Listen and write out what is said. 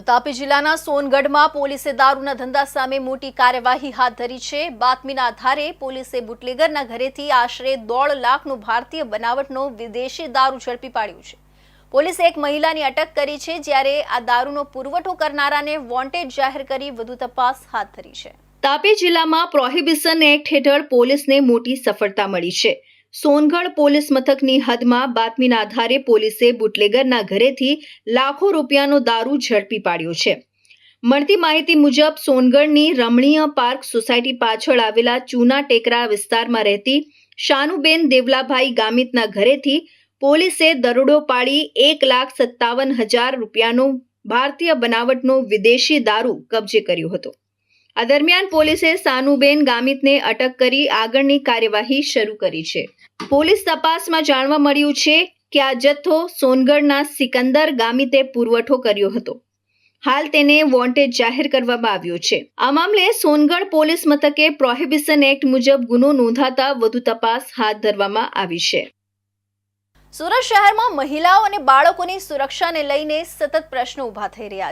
તાપી જિલ્લાના સોનગઢમાં પોલીસે દારૂના ધંધા સામે મોટી કાર્યવાહી હાથ ધરી છે. બાતમીના આધારે પોલીસે બુટલેગરના ઘરેથી આશરે દોઢ લાખનો ભારતીય બનાવટનો વિદેશી દારૂ ઝડપી પાડ્યું છે. પોલીસે એક મહિલાની અટક કરી છે, જ્યારે આ દારૂનો પુરવઠો કરનારાને વોન્ટેડ જાહેર કરી વધુ તપાસ હાથ ધરી છે. તાપી જિલ્લામાં પ્રોહિબિશન એક્ટ હેઠળ પોલીસને મોટી સફળતા મળી છે. સોનગઢ પોલીસ મથકની હદમાં બાતમીના આધારે પોલીસે બુટલેગરના ઘરેથી લાખો રૂપિયાનો દારૂ ઝડપી પાડ્યો છે. મળતી માહિતી મુજબ, સોનગઢની રમણીય પાર્ક સોસાયટી પાછળ આવેલા ચૂના ટેકરા વિસ્તારમાં રહેતી શાનુબેન દેવલાભાઈ ગામિતના ઘરેથી પોલીસે દરોડો પાડી એક લાખ સત્તાવન હજાર રૂપિયાનો ભારતીય બનાવટનો વિદેશી દારૂ કબજે કર્યો હતો. આ દરમિયાન પોલીસે સાનુબેન ગામિતને અટક કરી આગળની કાર્યવાહી શરૂ કરી છે. પોલીસ તપાસમાં જાણવા મળ્યું છે કે આ જથ્થો સોનગઢના સિકંદર ગામિતે પુરવઠો કર્યો હતો. હાલ તેને વોન્ટેડ જાહેર કરવામાં આવ્યો છે. આ મામલે સોનગઢ પોલીસ મથકે પ્રોહિબિશન એક્ટ મુજબ ગુનો નોંધાતા વધુ તપાસ હાથ ધરવામાં આવી છે. સુરત શહેરમાં મહિલાઓ અને બાળકોની સુરક્ષાને લઈને સતત પ્રશ્નો ઊભા થઈ રહ્યા